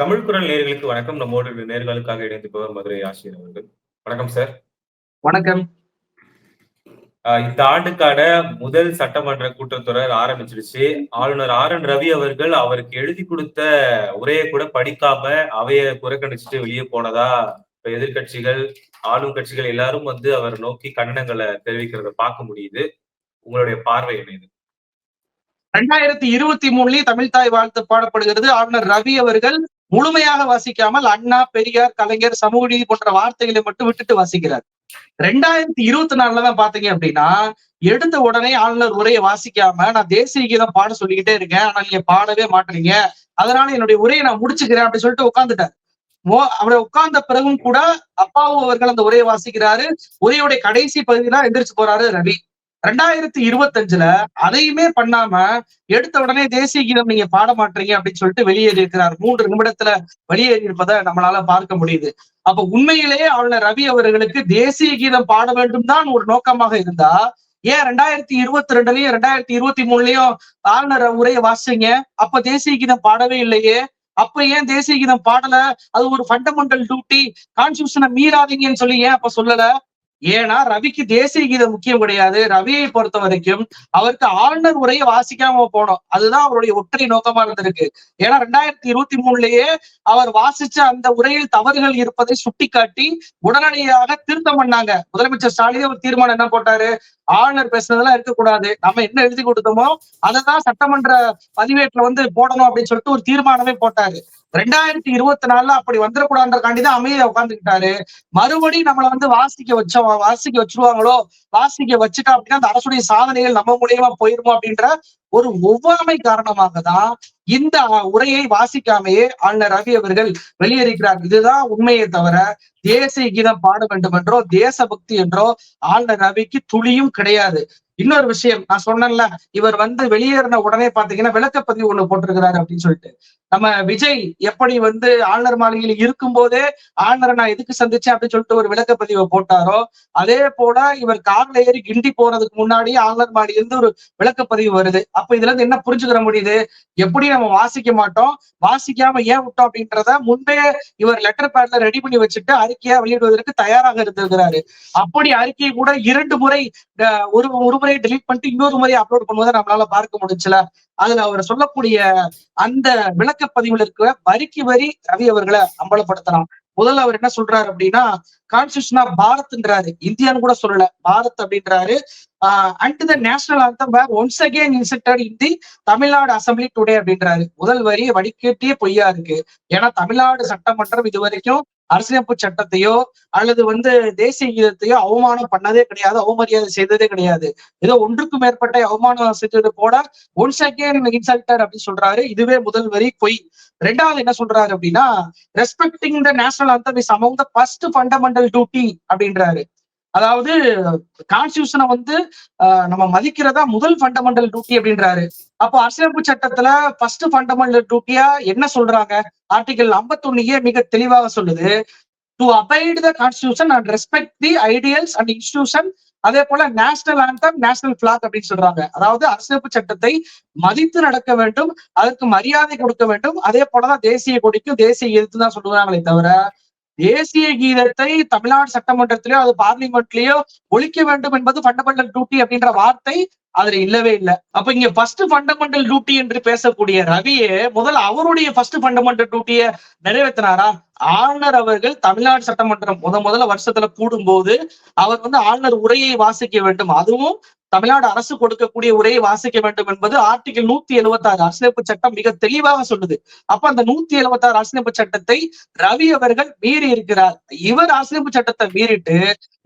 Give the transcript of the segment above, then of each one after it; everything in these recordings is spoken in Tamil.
தமிழ் குரல் நேர்களுக்கு வணக்கம். நம்மோடு நேர்களுக்காக இணைந்திருப்பவர் மதுரை ஆசிரியர் அவர்கள். வணக்கம் சார் வணக்கம். இந்த ஆண்டுக்கான முதல் சட்டமன்ற கூட்டத்தொடர் ஆரம்பிச்சிருச்சு. ஆளுநர் ஆர் என் ரவி அவர்கள் அவருக்கு எழுதி கொடுத்த உரையை கூட படிக்காம அவைய புறக்கணிச்சுட்டு வெளியே போனதா இப்ப எதிர்கட்சிகள் ஆளும் கட்சிகள் எல்லாரும் வந்து அவர் நோக்கி கண்டனங்களை தெரிவிக்கிறத பார்க்க முடியுது. உங்களுடைய பார்வை என்ன இது? ரெண்டாயிரத்தி இருபத்தி மூணுலயும் தமிழ் தாய் வாழ்த்து பாடப்படுகிறது. ஆளுநர் ரவி அவர்கள் முழுமையாக வாசிக்காமல் அண்ணா பெரியார் கலைஞர் சமூக நீதி போன்ற வார்த்தைகளை மட்டும் விட்டுட்டு வாசிக்கிறார். ரெண்டாயிரத்தி இருபத்தி நாலுலதான் பாத்தீங்க அப்படின்னா எடுத்த உடனே ஆளுநர் உரையை வாசிக்காம நான் தேசிய கீதம் பாட சொல்லிக்கிட்டே இருக்கேன். ஆனா நீங்க பாடவே மாட்டீங்க. அதனால என்னுடைய உரையை நான் முடிச்சுக்கிறேன் அப்படின்னு சொல்லிட்டு உட்காந்துட்டார் அவரை உட்கார்ந்த பிறகும் கூட அப்பாவு அவர்கள் அந்த உரையை வாசிக்கிறாரு. உரையுடைய கடைசி பகுதியில எந்திரிச்சு போறாரு ரவி. ரெண்டாயிரத்தி இருபத்தஞ்சுல அதையுமே பண்ணாம எடுத்த உடனே தேசிய கீதம் நீங்க பாட மாட்டீங்க அப்படின்னு சொல்லிட்டு வெளியேறி இருக்கிறார் மூன்று நிமிடத்துல வெளியேறி இருப்பதை நம்மளால பார்க்க முடியுது. அப்ப உண்மையிலேயே ஆளுநர் ரவி அவர்களுக்கு தேசிய கீதம் பாட வேண்டும் தான் ஒரு நோக்கமாக இருந்தா ஏன் ரெண்டாயிரத்தி இருபத்தி ரெண்டுலயும் ரெண்டாயிரத்தி இருபத்தி மூணுலயும் ஆளுநர் உரையை வாசிங்க அப்ப தேசிய கீதம் பாடவே இல்லையே. அப்ப ஏன் தேசிய கீதம் பாடல? அது ஒரு ஃபண்டமெண்டல் டியூட்டி கான்ஸ்டியூஷனை மீறாதீங்கன்னு சொல்லி ஏன் அப்ப சொல்லல? ஏன்னா ரவிக்கு தேசிய கீதம் முக்கியம் கிடையாது. ரவியை பொறுத்த வரைக்கும் அவருக்கு ஆளுநர் உரையை வாசிக்காம போனோம். அதுதான் அவருடைய ஒற்றை நோக்கமா இருந்திருக்கு. ஏன்னா ரெண்டாயிரத்தி இருபத்தி மூணுலயே அவர் வாசிச்ச அந்த உரையில் தவறுகள் இருப்பதை சுட்டிக்காட்டி உடனடியாக திருத்தம் பண்ணாங்க. முதலமைச்சர் ஸ்டாலின் ஒரு தீர்மானம் என்ன போட்டாரு? ஆளுநர் பேசுனதெல்லாம் இருக்கக்கூடாது. நம்ம என்ன எழுதி கொடுத்தோமோ அதை தான் சட்டமன்ற பதிவேட்டுல வந்து போடணும் அப்படின்னு சொல்லிட்டு ஒரு தீர்மானமே போட்டாரு. ரெண்டாயிரத்தி இருபத்தி நாலுல அப்படி வந்துடக்கூடாதுன்றக்காண்டி தான் அமைதியா உட்காந்துக்கிட்டாரு மறுபடியும் நம்மளை வந்து வாசிக்க வச்சோம் வாசிக்க வச்சிருவாங்களோ வாசிக்க வச்சுட்டா அப்படின்னா அந்த அரசுடைய சாதனைகள் நம்ம மூலியமா போயிருமோ அப்படின்ற ஒரு ஒவ்வாமை காரணமாக தான் இந்த உரையை வாசிக்காமையே ஆளுநர் ரவி அவர்கள் வெளியேறுகிறார் இதுதான் உண்மையை தவிர தேசிய கீதம் பாட வேண்டும் என்றோ தேசபக்தி என்றோ ஆளுநர் ரவிக்கு துளியும் கிடையாது. இன்னொரு விஷயம் நான் சொன்னேன்ல இவர் வந்து வெளியேறின உடனே பாத்தீங்கன்னா விளக்கப்பதிவு ஒண்ணு போட்டிருக்கிறாரு அப்படின்னு சொல்லிட்டு. நம்ம விஜய் எப்படி வந்து ஆளுநர் மாளிகையில் இருக்கும் போதே ஆளுநரை நான் எதுக்கு சந்திச்சேன் அப்படின்னு சொல்லிட்டு ஒரு விளக்கப்பதிவை போட்டாரோ அதே போல இவர் கார்ல ஏறி கிண்டி போறதுக்கு முன்னாடி ஆளுநர் மாளிகையில இருந்து ஒரு விளக்கப்பதிவு வருது. அப்ப இதுல இருந்து என்ன புரிஞ்சுக்கிற முடியுது? எப்படி நம்ம வாசிக்க மாட்டோம். வாசிக்காம ஏன் விட்டோம் அப்படின்றத முன்பே இவர் லெட்டர் பேட்ல ரெடி பண்ணி வச்சுட்டு அறிக்கையா வெளியிடுவதற்கு தயாராக இருந்திருக்கிறாரு. அப்படி அறிக்கையை கூட இரண்டு முறை ஒரு ஒரு முறை டெலிட் பண்ணிட்டு இன்னொரு முறை அப்லோட் பண்ணுவதை நம்மளால பார்க்க முடிஞ்சல. அதுல அவர் சொல்லக்கூடிய அந்த விளக்கப்பதிவுல இருக்க வரிக்கு வரி ரவி அவர்களை அம்பலப்படுத்தலாம். முதல்ல அவர் என்ன சொல்றாரு அப்படின்னா கான்ஸ்டியூஷனா பாரத்ன்றாரு. இந்தியான்னு கூட சொல்லல. பாரத் அப்படின்றாரு. And the national anthem were once again insulted in the Tamil Nadu assembly today அப்படின்றாரு. முதல் வரி வடிகட்டியே பொய்யா இருக்கு. ஏன்னா தமிழ்நாடு சட்டமன்றம் இது வரைக்கும் அரசியலமைப்பு சட்டத்தையோ அல்லது வந்து தேசிய கீதத்தையோ அவமானம் பண்ணதே கிடையாது அவமரியாதை செய்ததே கிடையாது. ஏதோ ஒன்றுக்கும் மேற்பட்ட அவமானம் செய்தது போட ஒன் செகண்ட் இன்சல்டர் அப்படின்னு சொல்றாரு. இதுவே முதல் வரி பொய். ரெண்டாவது என்ன சொல்றாரு அப்படின்னா respecting the national anthem is among the first fundamental duty அப்படின்றாரு. அதாவது கான்ஸ்டியூஷனை வந்து நம்ம மதிக்கிறதா முதல் ஃபண்டமெண்டல் டியூட்டி அப்படின்றாரு. அப்போ அரசியலமைப்பு சட்டத்துல ஃபர்ஸ்ட் ஃபண்டமெண்டல் டியூட்டியா என்ன சொல்றாங்க? ஆர்டிகல் ஐம்பத்தொன்னு மிக தெளிவாக சொல்லுது? To abide the constitution and respect the ideals and institution அதே போல நேஷனல் ஆந்தம் நேஷனல் பிளாக் அப்படின்னு சொல்றாங்க. அதாவது அரசியலமைப்பு சட்டத்தை மதித்து நடக்க வேண்டும் அதற்கு மரியாதை கொடுக்க வேண்டும். அதே போலதான் தேசிய கொடிக்கும் தேசிய கீதத்து தான் சொல்லுவாங்களே தவிர தேசிய கீதத்தை தமிழ்நாடு சட்டமன்றத்திலேயோ அது பார்லிமெண்ட்லயோ ஒழிக்க வேண்டும் என்பது ஃபண்டமெண்டல் டியூட்டி அப்படின்ற வார்த்தை அதுல இல்லவே இல்லை. அப்ப இங்க ஃபர்ஸ்ட் ஃபண்டமெண்டல் டியூட்டி என்று பேசக்கூடிய ரவியே முதல்ல அவருடைய ஃபர்ஸ்ட் ஃபண்டமெண்டல் டியூட்டியை நிறைவேற்றினாரா? ஆளுநர் அவர்கள் தமிழ்நாடு சட்டமன்றம் முத முதல்ல வருஷத்துல கூடும்போது அவர் வந்து ஆளுநர் உரையை வாசிக்க வேண்டும். அதுவும் தமிழ்நாடு அரசு கொடுக்கக்கூடிய உரையை வாசிக்க வேண்டும் என்பது ஆர்டிகல் நூத்தி எழுபத்தி ஆறு அரசியலமைப்பு சட்டம் மிக தெளிவாக சொல்லுது. அப்ப அந்த நூத்தி எழுபத்தி ஆறு அரசியலமைப்பு சட்டத்தை ரவி அவர்கள் மீறி இருக்கிறார். இவர் அரசியலமைப்பு சட்டத்தை மீறிட்டு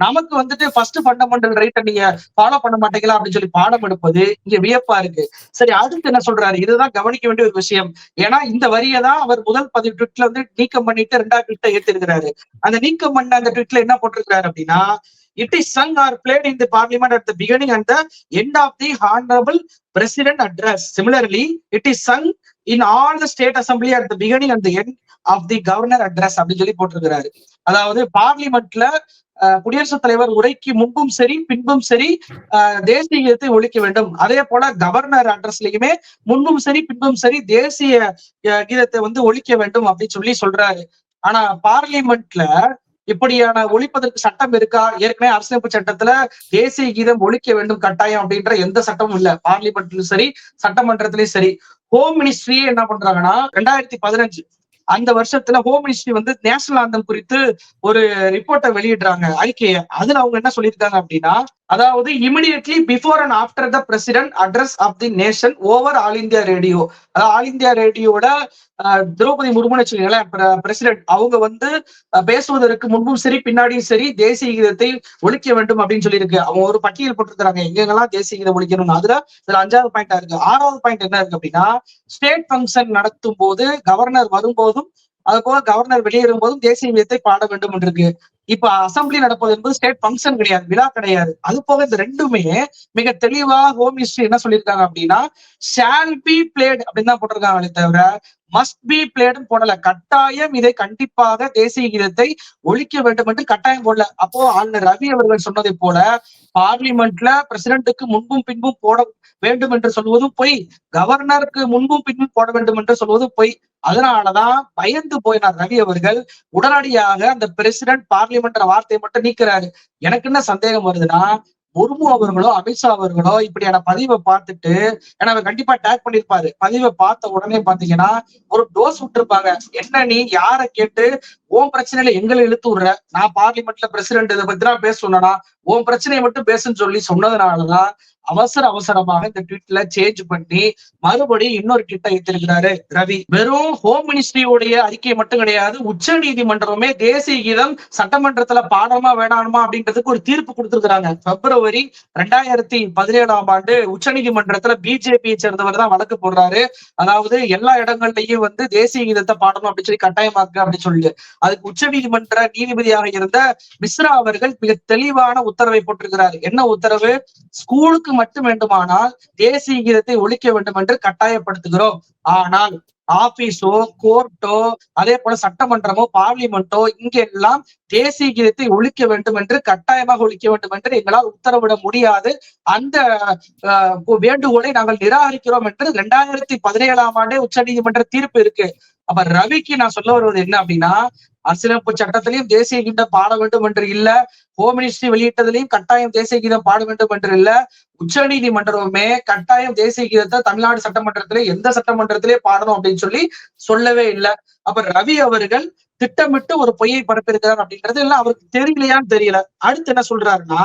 நமக்கு வந்துட்டு ஃபர்ஸ்ட் ஃபண்டமெண்டல் ரைட்டை நீங்க ஃபாலோ பண்ண மாட்டீங்களா அப்படின்னு சொல்லி பாடம் எடுப்பது இங்க வியப்பா இருக்கு. சரி அடுத்து என்ன சொல்றாரு? இதுதான் கவனிக்க வேண்டிய ஒரு விஷயம். ஏன்னா இந்த வரியை தான் அவர் முதல் பதிவு ட்விட்ல வந்து நீக்கம் பண்ணிட்டு ரெண்டாவது ட்விட்டை ஏத்திருக்கிறாரு. அந்த நீக்கம் பண்ண அந்த ட்விட்ல என்ன போட்டிருக்கிறாரு அப்படின்னா it is sung or played in the parliament at the beginning and the end of the honorable president address. Similarly, it is sung in all the state assembly at the beginning and the end of the governor address அப்படின்னு சொல்லி போட்டிருக்கிறாரு அதாவது பார்லிமெண்ட்ல குடியரசுத் தலைவர் உரைக்கு முன்பும் சரி பின்பும் சரி தேசிய கீதத்தை ஒழிக்க வேண்டும் அதே போல கவர்னர் அட்ரஸ்லயுமே முன்பும் சரி பின்பும் சரி தேசிய கீதத்தை வந்து ஒழிக்க வேண்டும் அப்படின்னு சொல்லி சொல்றாரு ஆனா பார்லிமெண்ட்ல இப்படியான ஒழிப்பதற்கு சட்டம் இருக்கா? ஏற்கனவே அரசியலமைப்பு சட்டத்துல தேசிய கீதம் ஒழிக்க வேண்டும் கட்டாயம் அப்படின்ற எந்த சட்டமும் இல்ல. பார்லிமெண்ட்லயும் சரி சட்டமன்றத்திலயும் சரி. ஹோம் மினிஸ்ட்ரியே என்ன பண்றாங்கன்னா ரெண்டாயிரத்தி பதினஞ்சு அந்த வருஷத்துல ஹோம் மினிஸ்ட்ரி வந்து நேஷனல் ஆந்தம் குறித்து ஒரு ரிப்போர்ட்டை வெளியிடுறாங்க அறிக்கையை அதுல அவங்க என்ன சொல்லியிருக்காங்க அப்படின்னா அதாவது immediately before and after the president address of the nation over all India radio அதாவது ஆல் இந்தியா ரேடியோட திரௌபதி முர்முன்னு வச்சுக்கோங்களேன் பிரசிடென்ட் அவங்க வந்து பேசுவதற்கு முன்பும் சரி பின்னாடியும் சரி தேசிய கீதத்தை ஒழிக்க வேண்டும் அப்படின்னு சொல்லியிருக்கு. அவங்க ஒரு பட்டியல் போட்டிருக்கிறாங்க. எங்கெங்கெல்லாம் தேசிய கீதம் ஒழிக்கணும்னு. அதுல இதுல அஞ்சாவது பாயிண்டா இருக்கு. ஆறாவது பாயிண்ட் என்ன இருக்கு அப்படின்னா ஸ்டேட் ஃபங்க்ஷன் நடத்தும் போது கவர்னர் வரும்போதும் அது போக கவர்னர் வெளியேறும் போதும் தேசிய கீதத்தை பாட வேண்டும் என்று இருக்கு. இப்ப அசம்பிளி நடப்பது என்பது ஸ்டேட் பங்கன் கிடையாது விழா கிடையாது. அது போக இந்த ரெண்டுமே மிக தெளிவா ஹோம் மினிஸ்டர் என்ன சொல்லியிருக்காங்க அப்படின்னா ஷால் பி பிளேட் அப்படின்னு தான் போட்டிருக்காங்களே தவிர மஸ்ட் பி பிளேடுன்னு போடல. கட்டாயம் இதை கண்டிப்பாக தேசிய கீதத்தை ஒழிக்க வேண்டும் என்று கட்டாயம் போடல. அப்போ ஆளுநர் ரவி அவர்கள் சொன்னதை போல பார்லிமெண்ட்ல பிரசிடென்ட்டுக்கு முன்பும் பின்பும் போட வேண்டும் என்று சொல்வதும் பொய். கவர்னருக்கு முன்பும் பின்பும் போட வேண்டும் என்று சொல்வதும் பொய். அதனாலதான் பயந்து போயினார் ரவி அவர்கள். உடனடியாக அந்த பிரசிடென்ட் பார்லிமெண்ட் வார்த்தையை மட்டும் நீக்கிறாரு. எனக்கு என்ன சந்தேகம் வருதுன்னா முர்மு அவர்களோ அமித்ஷா அவர்களோ இப்படியான பதிவை பார்த்துட்டு ஏன்னா அவர் கண்டிப்பா டேக் பண்ணிருப்பாரு. பதிவை பார்த்த உடனே பாத்தீங்கன்னா ஒரு டோஸ் விட்டுருப்பாங்க. என்ன நீ யார கேட்டு உன் பிரச்சனையில எங்களை இழுத்து விடுற? நான் பார்லிமெண்ட்ல பிரசிடென்ட் இதை பத்தி தான் பேச சொன்னா உன் பிரச்சனையை மட்டும் பேசுன்னு சொல்லி சொன்னதுனாலதான் அவசர அவசரமாக இந்த ட்வீட்ல சேஞ்ச் பண்ணி மறுபடியும் இன்னொரு ட்வீட்டை வைத்திருக்கிறாரு ரவி. வெறும் ஹோம் மினிஸ்ட்ரியோடைய அறிக்கை மட்டும் கிடையாது உச்ச நீதிமன்றமே தேசிய கீதம் சட்டமன்றத்துல பாடமா வேணாமா அப்படின்றதுக்கு ஒரு தீர்ப்பு கொடுத்திருக்கிறாங்க. பிப்ரவரி ரெண்டாயிரத்தி பதினேழாம் ஆண்டு உச்ச நீதிமன்றத்துல பிஜேபியை சேர்ந்தவர் தான் வழக்கு போடுறாரு. அதாவது எல்லா இடங்கள்லயும் வந்து தேசிய கீதத்தை பாடணும் அப்படின்னு சொல்லி கட்டாயமாக்கு அப்படின்னு சொல்லி. அதுக்கு உச்ச நீதிமன்ற நீதிபதியாக இருந்த மிஸ்ரா அவர்கள் மிக தெளிவான உத்தரவை போட்டிருக்கிறார். என்ன உத்தரவு? ஸ்கூலுக்கு மட்டும் வேண்டுமானால் தேசிய கீதத்தை ஒழிக்க வேண்டும் என்று கட்டாயப்படுத்துகிறோம். ஆனால் ஆபீஸோ கோர்ட்டோ அதே போல சட்டமன்றமோ பார்லிமெண்டோ இங்கெல்லாம் தேசிய கீதத்தை ஒழிக்க வேண்டும் என்று கட்டாயமாக ஒழிக்க வேண்டும் என்று எங்களால் உத்தரவிட முடியாது. அந்த வேண்டுகோளை நாங்கள் நிராகரிக்கிறோம் என்று ரெண்டாயிரத்தி பதினேழாம் ஆண்டே உச்சநீதிமன்ற தீர்ப்பு இருக்கு. அப்ப ரவிக்கு நான் சொல்ல வருவது என்ன அப்படின்னா அரசியலமைப்பு சட்டத்திலையும் தேசிய கீதம் பாட வேண்டும் என்று இல்ல. ஹோம் மினிஸ்ட்ரி வெளியிட்டதிலையும் கட்டாயம் தேசிய கீதம் பாட வேண்டும் என்று இல்ல. உச்ச நீதிமன்றமுமே கட்டாயம் தேசிய கீதத்தை தமிழ்நாடு சட்டமன்றத்திலே எந்த சட்டமன்றத்திலே பாடணும் அப்படின்னு சொல்லி சொல்லவே இல்லை. அப்ப ரவி அவர்கள் திட்டமிட்டு ஒரு பொய்யை பரப்பியிருக்கிறார் அப்படின்றது எல்லாம் அவருக்கு தெரியலையான்னு தெரியல. அடுத்து என்ன சொல்றாருன்னா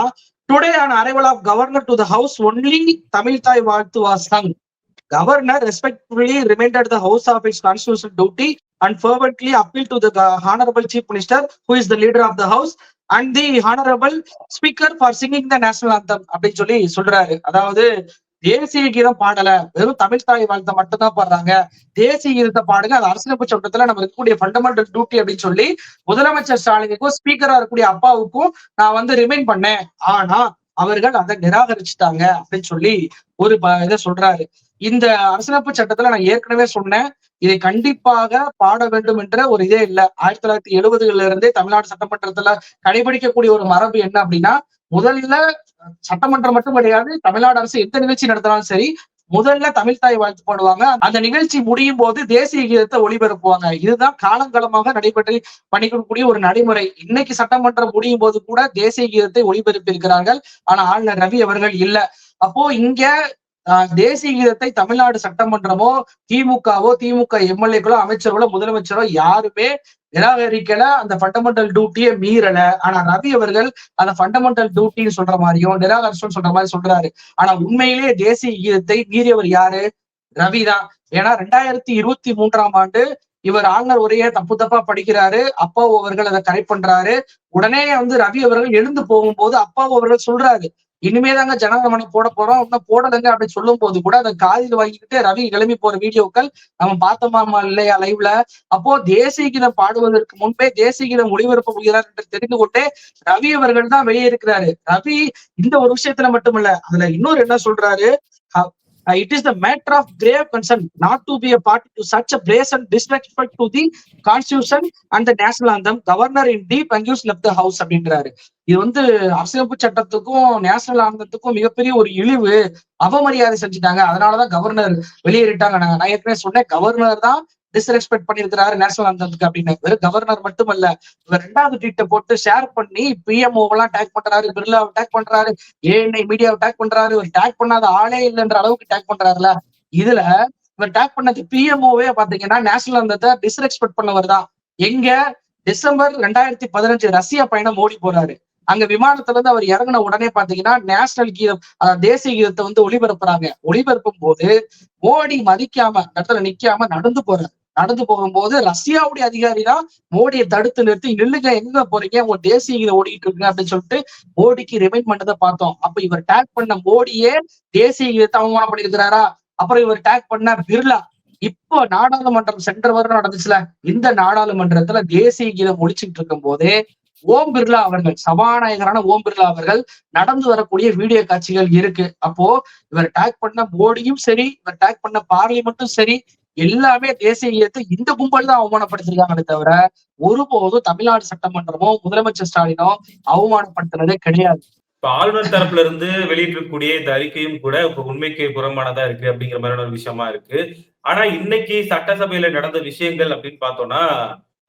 today on arrival of governor to the house only Tamil Thai Vazhthu was governor respectfully reminded the house of its constitution duty and fervently appeal to the honourable Honorable Chief Minister, who is the leader of the House, and the Honorable Speaker for singing the national anthem அப்படின்னு சொல்லி சொல்றாரு. அதாவது தேசிய கீதம் பாடல. வெறும் தமிழ் தாய் வாழ்த்த மட்டும்தான் பாடுறாங்க. தேசிய கீதத்தை பாடுங்க. அது அரசியலமைப்பு சட்டத்துல நம்ம இருக்கக்கூடிய ஃபண்டமெண்டல் டியூட்டி அப்படின்னு சொல்லி முதலமைச்சர் ஸ்டாலினுக்கும் ஸ்பீக்கரா இருக்கக்கூடிய அப்பாவுக்கும் நான் வந்து ரிமைண்ட் பண்ணேன். ஆனா அவர்கள் அதை நிராகரிச்சுட்டாங்க அப்படின்னு சொல்லி ஒரு இதை சொல்றாரு. இந்த அரசியலமைப்பு சட்டத்துல நான் ஏற்கனவே சொன்னேன். இதை கண்டிப்பாக பாட வேண்டும் என்ற ஒரு இதே இல்ல. ஆயிரத்தி தொள்ளாயிரத்தி எழுபதுகள்ல இருந்தே தமிழ்நாடு சட்டமன்றத்துல கடைபிடிக்கக்கூடிய ஒரு மரபு என்ன அப்படின்னா முதல்ல சட்டமன்றம் மட்டும் கிடையாது தமிழ்நாடு அரசு எந்த நிகழ்ச்சி நடத்தினாலும் சரி முதல்ல தமிழ் தாய் வாழ்த்து பாடுவாங்க. அந்த நிகழ்ச்சி முடியும் போது தேசிய கீதத்தை ஒளிபரப்புவாங்க. இதுதான் காலங்காலமாக நடைபெற்று பண்ணிக்கக்கூடிய ஒரு நடைமுறை. இன்னைக்கு சட்டமன்றம் முடியும் போது கூட தேசிய கீதத்தை ஒளிபரப்பி இருக்கிறார்கள் ஆனா ஆளுநர் ரவி அவர்கள் இல்ல. அப்போ இங்க தேசிய கீதத்தை தமிழ்நாடு சட்டமன்றமோ திமுகவோ திமுக எம்எல்ஏக்களோ அமைச்சர்களோ முதலமைச்சரோ யாருமே நிராகரிக்கல. அந்த ஃபண்டமெண்டல் டியூட்டியை மீறல. ஆனா ரவி அவர்கள் அந்த ஃபண்டமெண்டல் டியூட்டின்னு சொல்ற மாதிரியும் நிராகரிச்சோம் சொல்ற மாதிரி சொல்றாரு. ஆனா உண்மையிலேயே தேசிய கீதத்தை மீறியவர் யாரு? ரவி தான். ஏன்னா ரெண்டாயிரத்தி இருபத்தி மூன்றாம் ஆண்டு இவர் ஆளுநர் உரையை தப்பு தப்பா படிக்கிறாரு. அப்பாவு அவர்கள் அதை கரெக்ட் பண்றாரு. உடனே வந்து ரவி அவர்கள் எழுந்து போகும்போது அப்பாவு அவர்கள் சொல்றாரு இனிமேதாங்க ஜனகமனை போட போறோம். இன்னும் போடலைங்க அப்படின்னு சொல்லும் போது கூட அதை காதில் வாங்கிக்கிட்டு ரவி கிளம்பி போற வீடியோக்கள் நம்ம பார்த்தோமா இல்லையா லைவ்ல அப்போ தேசிய கீதம் பாடுவதற்கு முன்பே தேசிய கீதம் ஒளிபரப்ப போகிறார் என்று தெரிந்து கொண்டே ரவி அவர்கள் தான் வெளியே இருக்கிறாரு. ரவி இந்த ஒரு விஷயத்துல மட்டுமல்ல அதுல இன்னொரு என்ன சொல்றாரு? It is the matter of grave concern not to be a party to such a place and disrespect to the constitution and the national anthem governor in deep anguish left the house அப்படின்றாரு இது வந்து அரசியலமைப்பு சட்டத்துக்கும் நேஷனல் ஆனந்தத்துக்கும் மிகப்பெரிய ஒரு இழிவு அவமரியாதை செஞ்சுட்டாங்க. அதனாலதான் கவர்னர் வெளியேறிட்டாங்க. நான் ஏற்கனவே சொன்னேன் கவர்னர் தான் டிஸ்ரெஸ்பெக்ட் பண்ணியிருக்கிறாரு நேஷனல் அந்தத்துக்கு அப்படின்னு? கவர்னர் மட்டுமல்ல இவர் ரெண்டாவது ட்வீட்டை போட்டு ஷேர் பண்ணி பிஎம்ஓ எல்லாம் டேக் பண்றாரு பிர்லாவை டேக் பண்றாரு ஏஎன்ஐ மீடியாவை டேக் பண்றாரு இவர் டேக் பண்ணாத ஆளே இல்லைன்ற அளவுக்கு டேக் பண்றாருல. இதுல இவர் டேக் பண்ணது பிஎம்ஓவே பாத்தீங்கன்னா நேஷனல் அந்தத்தை டிஸ்ரெஸ்பெக்ட் பண்ணவர் தான். எங்க? டிசம்பர் ரெண்டாயிரத்தி பதினஞ்சு ரஷ்யா பயணம் மோடி போறாரு. அங்க விமானத்துல இருந்து அவர் இறங்கின உடனே பாத்தீங்கன்னா நேஷனல் கீதம் தேசிய கீதத்தை வந்து ஒளிபரப்புறாங்க. ஒளிபரப்பும் போது மோடி மதிக்காம இடத்துல நிக்காம நடந்து போறாரு. நடந்து போகும்போது ரஷ்யாவுடைய அதிகாரி தான் மோடியை தடுத்து நிறுத்தி நில்லுங்க எங்க போறீங்க? உங்க தேசிய கீதம் ஓடிட்டு இருக்கு அப்படின்னு சொல்லிட்டு மோடிக்கு ரிமைண்ட் பண்ணதை பார்த்தோம். அப்ப இவர் டேக் பண்ண மோடியே தேசிய கீதத்தை அவமானம் பண்ணியிருக்கிறாரா? அப்புறம் இவர் டேக் பண்ண பிர்லா. இப்போ நாடாளுமன்றம் சென்ற வருடம் நடந்துச்சுல இந்த நாடாளுமன்றத்துல தேசிய கீதம் ஒழிச்சுட்டு இருக்கும் போதே ஓம் பிர்லா அவர்கள் சபாநாயகரான ஓம் பிர்லா அவர்கள் நடந்து வரக்கூடிய வீடியோ காட்சிகள் இருக்கு. அப்போ இவர் டேக் பண்ண மோடியும் சரி இவர் டேக் பண்ண பார்லிமெண்ட்டும் சரி எல்லாமே தேசிய கீதத்தை இந்த கும்பல் தான் அவமானப்படுத்திருக்காங்களே தவிர ஒருபோதும் தமிழ்நாடு சட்டமன்றமோ முதலமைச்சர் ஸ்டாலினோ அவமானப்படுத்துனதே கிடையாது. இப்ப ஆளுநர் தரப்புல இருந்து வெளியிட்டிருக்கக்கூடிய இந்த அறிக்கையும் கூட இப்ப உண்மைக்கு புறமானதா இருக்கு அப்படிங்கிற மாதிரியான ஒரு விஷயமா இருக்கு. ஆனா இன்னைக்கு சட்டசபையில நடந்த விஷயங்கள் அப்படின்னு பார்த்தோம்னா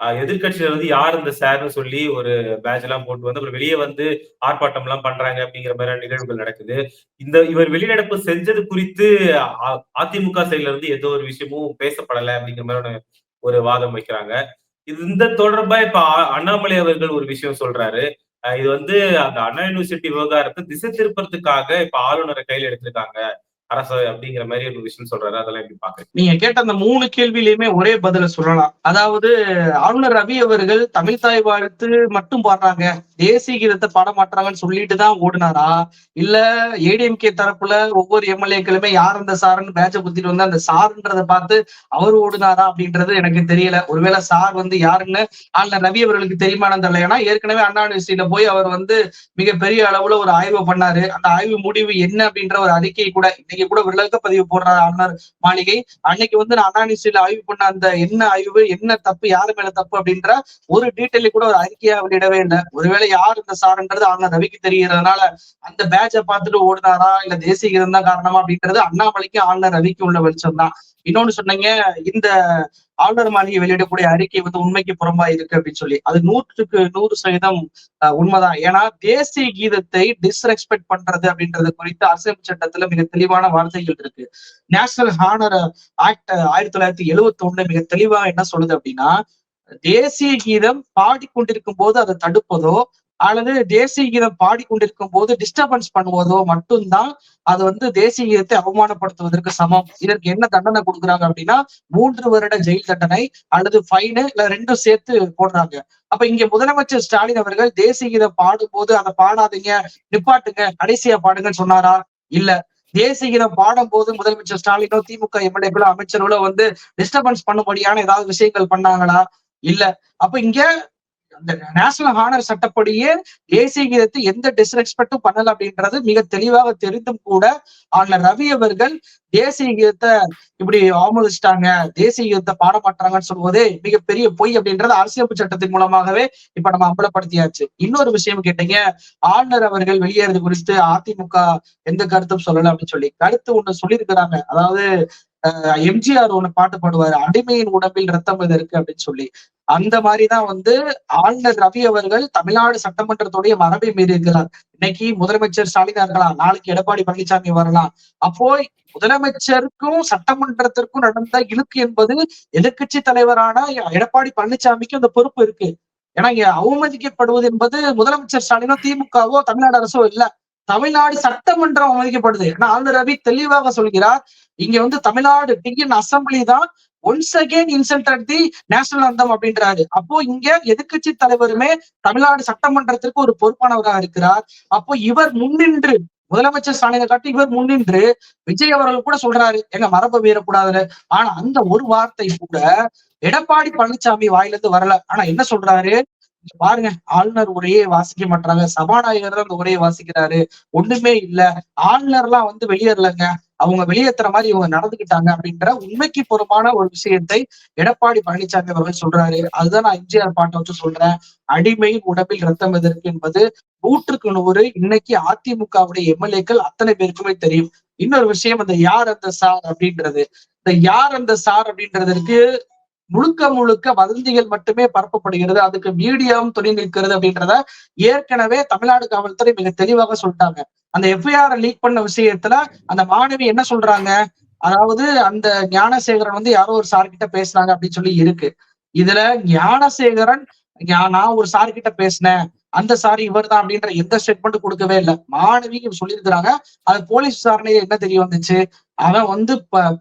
எதிர்கட்சியில வந்து யார் இந்த சார்னு சொல்லி ஒரு பேட்ச் எல்லாம் போட்டு வந்து அப்புறம் வெளியே வந்து ஆர்ப்பாட்டம் எல்லாம் பண்றாங்க அப்படிங்கிற மாதிரியான நிகழ்வுகள் நடக்குது. இந்த இவர் வெளிநடப்பு செஞ்சது குறித்து அதிமுக சைட்ல இருந்து எந்த ஒரு விஷயமும் பேசப்படலை அப்படிங்கிற மாதிரியான ஒரு வாதம் வைக்கிறாங்க. இது இந்த தொடர்பா இப்ப அண்ணாமலை அவர்கள் ஒரு விஷயம் சொல்றாரு. இது வந்து அந்த அண்ணா யூனிவர்சிட்டி விவகாரத்தை திசை திருப்பறதுக்காக இப்ப ஆளுநரை கையில் எடுத்திருக்காங்க. அரசு அப்படிங்கிற மாதிரி ஒரு விஷயம் சொல்றாரு. அதெல்லாம் எப்படி பாக்குறீங்க? நீங்க கேட்ட அந்த மூணு கேள்வியிலயுமே ஒரே பதில சொல்லலாம். அதாவது ஆளுநர் ரவி அவர்கள் தமிழ் தாய் வாழ்த்து மட்டும் பாடுறாங்க. தேசிய கீதத்தை பாட மாட்டாங்கன்னு சொல்லிட்டு தான் ஓடினாரா? இல்ல ஏடிஎம்கே தரப்புல ஒவ்வொரு எம்எல்ஏக்களுமே யார் அந்த சாருன்னு பேட்ச குத்திட்டு வந்து அந்த சாருன்றதை பார்த்து அவர் ஓடுனாரா அப்படின்றது எனக்கு தெரியல. ஒருவேளை சார் வந்து யாருன்னு ஆளுநர் ரவி அவர்களுக்கு தெரியுமானம் தெரியல. ஏன்னா ஏற்கனவே அண்ணா யூனிவர்சிட்டியில போய் அவர் வந்து மிகப்பெரிய அளவுல ஒரு ஆய்வு பண்ணாரு. அந்த ஆய்வு முடிவு என்ன அப்படின்ற ஒரு அறிக்கை கூட இன்னைக்கு கூட விளக்க பதிவு போடுறாரு ஆளுநர் மாளிகை. அன்னைக்கு வந்து நான் அனானிசியில ஆய்வு பண்ண அந்த என்ன ஆய்வு என்ன தப்பு யாரு மேல தப்பு அப்படின்ற ஒரு டீட்டெயில் கூட ஒரு அறிக்கையா வெளியிடவே இல்லை. ஒருவேளை யார் இந்த சாருன்றது அண்ணன் ரவிக்கு தெரிகிறதுனால அந்த பேட்சை பார்த்துட்டு ஓடினாரா? இல்ல தேசிய இருந்தா தான் காரணமா அப்படின்றது அண்ணாமலைக்கு ஆளுநர் ரவிக்கு உள்ள வெளிச்சம் தான் இன்னொன்னு சொன்னீங்க இந்த ஆளுநர் மாளிகை வெளியிடக்கூடிய அறிக்கை வந்து உண்மைக்கு புறம்பா இருக்கு அப்படின்னு சொல்லி. அது நூற்றுக்கு நூறு சதவீதம் உண்மைதான். ஏன்னா தேசிய கீதத்தை டிஸ்ரெஸ்பெக்ட் பண்றது அப்படின்றது குறித்து அரசியல் சட்டத்துல மிக தெளிவான வார்த்தைகள் இருக்கு. நேஷனல் ஹானர் ஆக்ட் ஆயிரத்தி தொள்ளாயிரத்தி எழுவத்தி ஒண்ணு மிக தெளிவா என்ன சொல்லுது அப்படின்னா தேசிய கீதம் பாடிக்கொண்டிருக்கும் போது அதை தடுப்பதோ அல்லது தேசிய கீதம் பாடிக்கொண்டிருக்கும் போது டிஸ்டர்பன்ஸ் பண்ணுவதோ மட்டும்தான் அது வந்து தேசிய கீதத்தை அவமானப்படுத்துவதற்கு சமம். இதற்கு என்ன தண்டனை கொடுக்குறாங்க அப்படின்னா மூன்று வருட ஜெயில் தண்டனை அல்லது ஃபைனு இல்ல ரெண்டும் சேர்த்து போடுறாங்க. அப்ப இங்க முதலமைச்சர் ஸ்டாலின் அவர்கள் தேசிய கீதம் பாடும்போது அதை பாடாதீங்க நிப்பாட்டுங்க கடைசியா பாடுங்கன்னு சொன்னாரா? இல்ல. தேசிய கீதம் பாடும் போது முதலமைச்சர் ஸ்டாலினோ திமுக எம்எல்ஏக்களோ அமைச்சர்களோ வந்து டிஸ்டர்பன்ஸ் பண்ணும்படியான ஏதாவது விஷயங்கள் பண்ணாங்களா? இல்ல. அப்ப இங்க அந்த நேஷனல் ஹானர் சட்டப்படியே தேசிய கீதத்தை எந்த டிஸ்ரெஸ்பெக்டும் பண்ணல அப்படின்றது மிக தெளிவாக தெரிந்தும் கூட ஆளுநர் ரவி அவர்கள் தேசிய கீதத்தை இப்படி அவமதிச்சிட்டாங்க தேசிய கீதத்தை பாட மாட்டாங்கன்னு சொல்வதே மிகப்பெரிய பொய் அப்படின்றது அரசியலமைப்பு சட்டத்தின் மூலமாகவே இப்ப நம்ம அம்பலப்படுத்தியாச்சு. இன்னொரு விஷயம் கேட்டீங்க ஆளுநர் அவர்கள் வெளியேறது குறித்து அதிமுக எந்த கருத்தும் சொல்லல அப்படின்னு சொல்லி. கருத்து ஒண்ணு சொல்லியிருக்கிறாங்க. அதாவது எம்ஜிஆர் ஒண்ணு பாட்டு பாடுவாரு. அடிமையின் உடம்பில் ரத்தம் இது இருக்கு அப்படின்னு சொல்லி. அந்த மாதிரிதான் வந்து ஆளுநர் ரவி அவர்கள் தமிழ்நாடு சட்டமன்றத்துடைய மரபை மீறி இருக்கிறார். இன்னைக்கு முதலமைச்சர் ஸ்டாலினா இருக்கலாம் நாளைக்கு எடப்பாடி பழனிசாமி வரலாம். அப்போ முதலமைச்சருக்கும் சட்டமன்றத்திற்கும் நடந்த இழுக்கு என்பது எதிர்கட்சி தலைவரான எடப்பாடி பழனிசாமிக்கு அந்த பொறுப்பு இருக்கு. ஏன்னா இங்க அவமதிக்கப்படுவது என்பது முதலமைச்சர் ஸ்டாலினோ திமுகவோ தமிழ்நாடு அரசோ இல்ல. தமிழ்நாடு சட்டமன்றம் அமைக்கப்படுது. ஏன்னா ஆளுநர் ரவி தெளிவாக சொல்கிறார் இங்க வந்து தமிழ்நாடு டிஎன் அசம்பிளி தான் once again insult the national anthem அப்படின்றாரு. அப்போ இங்க எதிர்கட்சி தலைவருமே தமிழ்நாடு சட்டமன்றத்திற்கு ஒரு பொறுப்பானவராக இருக்கிறார். அப்போ இவர் முன்னின்று முதலமைச்சர் ஸ்டாலினை காட்டி இவர் முன்னின்று விஜய் அவர்கள் கூட சொல்றாரு எங்க மரபு மீறக்கூடாதுன்னு ஆனா அந்த ஒரு வார்த்தை கூட எடப்பாடி பழனிசாமி வாயிலிருந்து வரல. ஆனா என்ன சொல்றாரு? பாருங்க ஆளுநர் உரையே வாசிக்க மாட்டாங்க சபாநாயகர் தான் அந்த உரையை வாசிக்கிறாரு. ஒண்ணுமே இல்ல. ஆளுநர் எல்லாம் வந்து வெளியேறலங்க அவங்க வெளியேற்றுற மாதிரி இவங்க நடந்துகிட்டாங்க அப்படின்ற உண்மைக்கு புறமான ஒரு விஷயத்தை எடப்பாடி பழனிசாமி அவர்கள் சொல்றாரு. அதுதான் நான் எம்ஜிஆர் பாட்டை வச்சு சொல்றேன். அடிமை உடம்பில் ரத்தம் எதற்கு என்பது நூற்றுக்கு நூறு. இன்னைக்கு அதிமுகவுடைய எம்எல்ஏக்கள் அத்தனை பேருக்குமே தெரியும். இன்னொரு விஷயம் அந்த யார் அந்த சார் அப்படின்றது. இந்த யார் அந்த சார் அப்படின்றதற்கு முழுக்க முழுக்க வதந்திகள் மட்டுமே பரப்பப்படுகிறது. அதுக்கு மீடியாவும் துணை நிற்கிறது அப்படின்றத ஏற்கனவே தமிழ்நாடு காவல்துறை மிக தெளிவாக சொல்லிட்டாங்க. அந்த எஃப்ஐஆர் லீக் பண்ண விஷயத்துல அந்த மாணவி என்ன சொல்றாங்க? அதாவது அந்த ஞானசேகரன் வந்து யாரோ ஒரு சார்கிட்ட பேசுறாங்க அப்படின்னு சொல்லி இருக்கு. இதுல ஞானசேகரன் நான் ஒரு சார்கிட்ட பேசினேன். அந்த சாரி இவர் தான் அப்படின்ற எந்த ஸ்டேட்மெண்ட் கொடுக்கவே இல்லை. மாணவி சொல்லியிருக்கிறாங்க. அது போலீஸ் விசாரணையில என்ன தெரிய வந்துச்சு? அவன் வந்து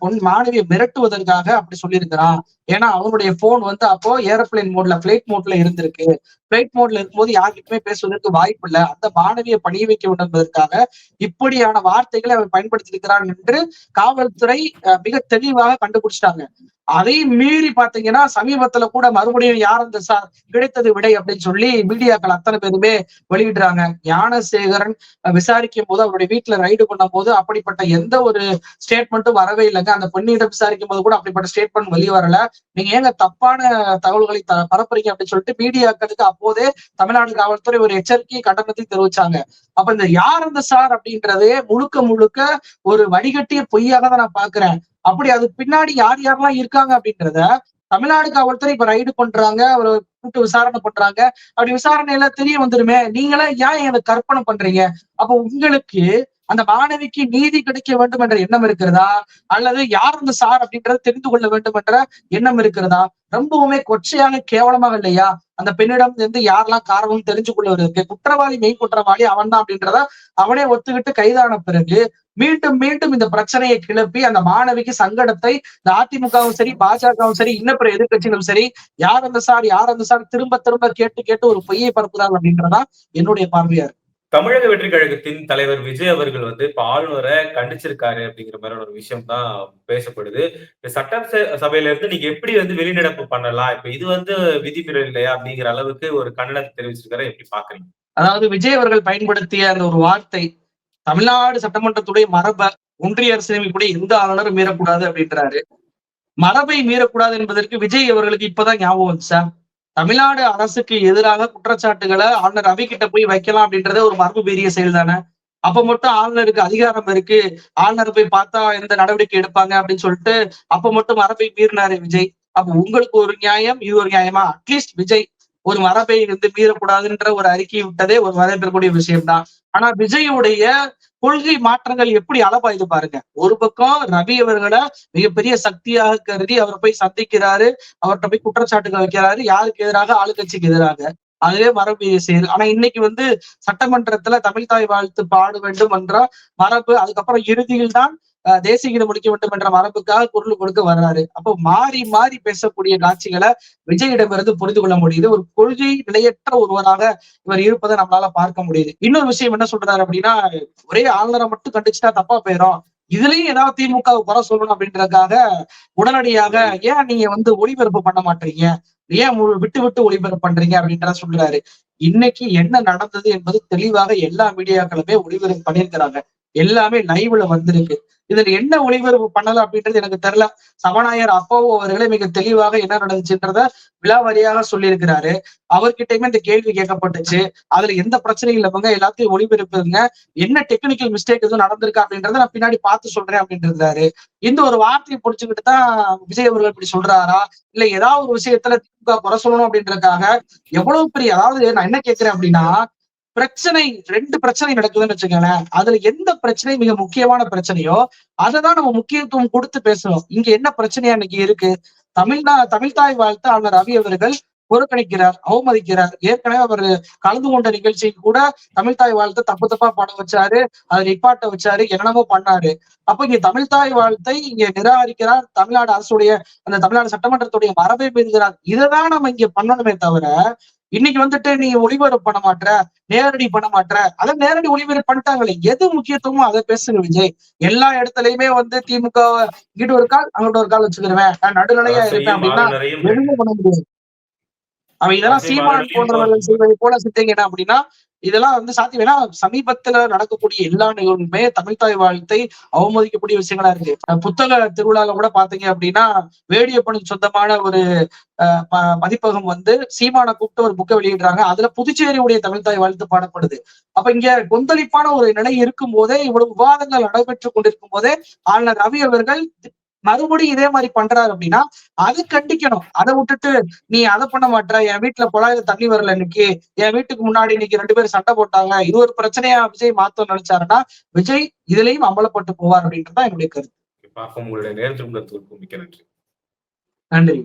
பொன் மாணவியை மிரட்டுவதற்காக அப்படி சொல்லியிருக்கிறான். ஏன்னா அவனுடைய போன் வந்து அப்போ ஏரோப்ளேன் மோட்ல பிளைட் மோட்ல இருந்திருக்கு. பிளைட் மோட்ல இருக்கும்போது யார்கிட்டயுமே பேசுவதற்கு வாய்ப்பு இல்லை. அந்த மாணவியை பணிய வைக்க வேண்டும் என்பதற்காக இப்படியான வார்த்தைகளை அவன் பயன்படுத்தியிருக்கிறான் என்று காவல்துறை அஹ், மிக தெளிவாக கண்டுபிடிச்சிட்டாங்க. அதையும் மீறி பாத்தீங்கன்னா சமீபத்துல கூட மறுபடியும் யார் அந்த சார் கிடைத்தது விடை அப்படின்னு சொல்லி மீடியாக்கள் அத்தனை பேருமே வெளியிடுறாங்க. ஞானசேகரன் விசாரிக்கும் போது அவருடைய வீட்டுல ரைடு பண்ணும் போது அப்படிப்பட்ட எந்த ஒரு ஸ்டேட்மெண்ட்டும் வரவே இல்லைங்க. அந்த பெண்ணிடம் விசாரிக்கும் போது கூட அப்படிப்பட்ட ஸ்டேட்மெண்ட் வெளியே வரல. நீங்க ஏங்க தப்பான தகவல்களை த- பரப்புறீங்க அப்படின்னு சொல்லிட்டு மீடியாக்களுக்கு அப்போதே தமிழ்நாடு காவல்துறை ஒரு எச்சரிக்கை கண்டனத்தை தெரிவிச்சாங்க. அப்ப இந்த யார் அந்த சார் அப்படின்றதே முழுக்க முழுக்க ஒரு வடிகட்டிய பொய்யாக தான் நான் பாக்குறேன். அப்படி அது பின்னாடி யார் யாரெல்லாம் இருக்காங்க அப்படின்றத தமிழ்நாடு காவல்துறை இப்ப ரைடு பண்றாங்க ஒரு கூட்டு விசாரணை பண்றாங்க. அப்படி விசாரணையில தெரிய வந்துருமே நீங்களே ஏன் எனக்கு கற்பனை பண்றீங்க? அப்ப உங்களுக்கு அந்த மாணவிக்கு நீதி கிடைக்க வேண்டும் என்ற எண்ணம் இருக்கிறதா? அல்லது யார் அந்த சார் அப்படின்றத தெரிந்து கொள்ள வேண்டும் என்ற எண்ணம் இருக்கிறதா? ரொம்பவுமே கொச்சையாக கேவலமாக இல்லையா? அந்த பெண்ணிடம் இருந்து யாரெல்லாம் காரணம் தெரிஞ்சு கொள்வதற்கு குற்றவாளி மெய் குற்றவாளி அவன் தான் அப்படின்றத அவனே ஒத்துக்கிட்டு கைதான பிறகு மீண்டும் மீண்டும் இந்த பிரச்சனையை கிளப்பி அந்த மாணவிக்கு சங்கடத்தை இந்த அதிமுகவும் சரி பாஜகவும் சரி இன்னப்பிற எதிர்கட்சிகளும் சரி யார் அந்த சார் யார் அந்த சார் திரும்ப திரும்ப கேட்டு கேட்டு ஒரு பொய்யை பரப்புறாங்க அப்படின்றதா என்னுடைய பார்வையா இருக்கு. தமிழக வெற்றி கழகத்தின் தலைவர் விஜய் அவர்கள் வந்து இப்ப ஆளுநரை கண்டிச்சிருக்காரு அப்படிங்கிற மாதிரி ஒரு விஷயம் தான் பேசப்படுது. இந்த சட்ட ச- சபையில இருந்து நீங்க எப்படி வந்து வெளிநடப்பு பண்ணலாம்? இப்ப இது வந்து விதிமீறல் இல்லையா? அப்படிங்கிற அளவுக்கு ஒரு கண்டனத்தை தெரிவிச்சிருக்காரு. எப்படி பாக்குறீங்க? அதாவது விஜய் அவர்கள் பயன்படுத்திய அந்த ஒரு வார்த்தை தமிழ்நாடு சட்டமன்றத்துடைய மரபை ஒன்றிய அரசியலமைப்பு கூட எந்த ஆளுநரும் மீறக்கூடாது அப்படின்றாரு. மரபை மீறக்கூடாது என்பதற்கு விஜய் அவர்களுக்கு இப்பதான் ஞாபகம் வந்துச்சா? தமிழ்நாடு அரசுக்கு எதிராக குற்றச்சாட்டுகளை ஆளுநர் ரவி கிட்ட போய் வைக்கலாம் அப்படின்றதே ஒரு மரபு பெரிய செயல் தானே? அப்ப மட்டும் ஆளுநருக்கு அதிகாரம் இருக்கு. ஆளுநரை போய் பார்த்தா எந்த நடவடிக்கை எடுப்பாங்க அப்படின்னு சொல்லிட்டு அப்ப மட்டும் மரபை மீறினாரு விஜய். அப்ப உங்களுக்கு ஒரு நியாயம் இது ஒரு நியாயமா? அட்லீஸ்ட் விஜய் ஒரு மரபை வந்து மீறக்கூடாதுன்ற ஒரு அறிக்கை விட்டதே ஒரு வரவேற்கக்கூடிய விஷயம்தான். ஆனா விஜயுடைய கொள்கை மாற்றங்கள் எப்படி அளவாயுது பாருங்க. ஒரு பக்கம் ரவி அவர்களை மிகப்பெரிய சக்தியாக கருதி அவர் போய் சந்திக்கிறாரு அவர்கிட்ட போய் குற்றச்சாட்டுகள் வைக்கிறாரு யாருக்கு எதிராக ஆளுங்கட்சிக்கு எதிராக. அதுவே மரபு செய்யுது ஆனா இன்னைக்கு வந்து சட்டமன்றத்துல தமிழ் தாய் வாழ்த்து பாட வேண்டும் என்ற மரபு அதுக்கப்புறம் இறுதியில் தான் தேசிய கீதம் முடிக்க வேண்டும் என்ற மரபுக்காக குரல் கொடுக்க வர்றாரு. அப்போ மாறி மாறி பேசக்கூடிய காட்சிகளை விஜயிடமிருந்து புரிந்து கொள்ள முடியுது. ஒரு கொள்கை நிலையற்ற ஒருவராக இவர் இருப்பதை நம்மளால பார்க்க முடியுது. இன்னொரு விஷயம் என்ன சொல்றாரு அப்படின்னா ஒரே ஆளுநரை மட்டும் கண்டிச்சுட்டா தப்பா போயிடும் இதுலயும் ஏதாவது திமுக குறை சொல்லணும் அப்படின்றதுக்காக உடனடியாக ஏன் நீங்க வந்து ஒளிபரப்பு பண்ண மாட்டீங்க? ஏன் விட்டு விட்டு ஒளிபரப்பு பண்றீங்க அப்படின்றத சொல்றாரு. இன்னைக்கு என்ன நடந்தது என்பது தெளிவாக எல்லா மீடியாக்களுமே ஒளிபரப்பு பண்ணியிருக்கிறாங்க. எல்லாமே லைவ்ல வந்திருக்கு. இதுல என்ன ஒளிபரப்பு பண்ணலாம் அப்படின்றது எனக்கு தெரியல. சபாநாயகர் அப்பாவு அவர்களே மிக தெளிவாக என்ன நடந்துச்சுன்றத விழாவாரியாக சொல்லியிருக்கிறாரு. அவர்கிட்டயுமே இந்த கேள்வி கேட்கப்பட்டுச்சு. அதுல எந்த பிரச்சனையும் இல்லவங்க எல்லாத்தையும் ஒளிபரப்புங்க. என்ன டெக்னிக்கல் மிஸ்டேக் எதுவும் நடந்திருக்கா அப்படின்றத நான் பின்னாடி பார்த்து சொல்றேன் அப்படின்றாரு இந்த ஒரு வார்த்தையை புடிச்சுக்கிட்டு தான் விஜய் அவர்கள் இப்படி சொல்றாரா? இல்ல ஏதாவது ஒரு விஷயத்துல திமுக குறை சொல்லணும் அப்படின்றதுக்காக எவ்வளவு பெரிய அதாவது நான் என்ன கேட்கிறேன் அப்படின்னா பிரச்சனை ரெண்டு பிரச்சனை நடக்குதுன்னு வச்சுக்கோங்களேன். அதுல எந்த பிரச்சனை மிக முக்கியமான பிரச்சனையோ அதை தான் நம்ம முக்கியத்துவம் கொடுத்து பேசணும் இங்க என்ன பிரச்சனையா இன்னைக்கு இருக்கு? தமிழ்நா தமிழ்தாய் வாழ்த்து ஆளுநர் ரவி அவர்கள் புறக்கணிக்கிறார் அவமதிக்கிறார். ஏற்கனவே அவர் கலந்து கொண்ட நிகழ்ச்சிக்கு கூட தமிழ்தாய் வாழ்த்து தப்பு தப்பா படம் வச்சாரு அதை நிப்பாட்ட வச்சாரு என்னென்னமோ பண்ணாரு. அப்ப இங்க தமிழ்தாய் வாழ்த்தை இங்க நிராகரிக்கிறார் தமிழ்நாடு அரசுடைய அந்த தமிழ்நாடு சட்டமன்றத்துடைய மரபை மீறுகிறார் இதைதான் நம்ம இங்க பண்ணணுமே தவிர இன்னைக்கு வந்துட்டு நீ ஒளிபரப்பு பண்ண மாட்ற நேரடி பண்ண மாட்ற அதை நேரடி ஒளிபரப்பு பண்ணிட்டாங்களே. எது முக்கியத்துவமோ அதை பேசுங்க விஜய். எல்லா இடத்துலயுமே வந்து திமுக இங்கிட்டு ஒரு கால் அங்கிட்ட ஒரு கால் வச்சுக்கிருவேன். நான் நடுநிலையா இருப்பேன் அப்படின்னா எதுவுமே பண்ண முடியாது. அவன் இதெல்லாம் சீமான் போன்றவர்கள் செய்வதை போல சித்தங்க என்ன அப்படின்னா இதெல்லாம் வந்து சாத்தியம். ஏன்னா சமீபத்துல நடக்கக்கூடிய எல்லா நிகழ்வுமே தமிழ் தாய் வாழ்த்தை அவமதிக்கக்கூடிய விஷயங்களா இருக்கு. புத்தக திருவிழால கூட பாத்தீங்க அப்படின்னா வேடியப்பனுக்கு சொந்தமான ஒரு பதிப்பகம் வந்து சீமான கூப்பிட்டு ஒரு புக்கை வெளியிடுறாங்க. அதுல புதுச்சேரியுடைய தமிழ் தாய் வாழ்த்து பாடப்படுது. அப்ப இங்க கொந்தளிப்பான ஒரு நிலை இருக்கும் போதே இவ்வளவு விவாதங்கள் நடைபெற்று கொண்டிருக்கும் போதே ஆளுநர் ரவி அவர்கள் மறுபடியும் இதே மாதிரி பண்றாரு அப்படின்னா அது கண்டிக்கணும். அதை விட்டுட்டு நீ அதை பண்ண மாட்ட. என் வீட்டுல குழாயில தண்ணி வரல இன்னைக்கு. என் வீட்டுக்கு முன்னாடி இன்னைக்கு ரெண்டு பேரும் சண்டை போட்டாங்க. இது ஒரு பிரச்சனையா விஜய் மாத்தம் நினைச்சாருன்னா விஜய் இதுலயும் அமலப்பட்டு போவார் அப்படின்றதுதான் என்னுடைய கருத்து. பார்ப்போம். உங்களுடைய நேரத்திற்கு மிக்க நன்றி. நன்றி.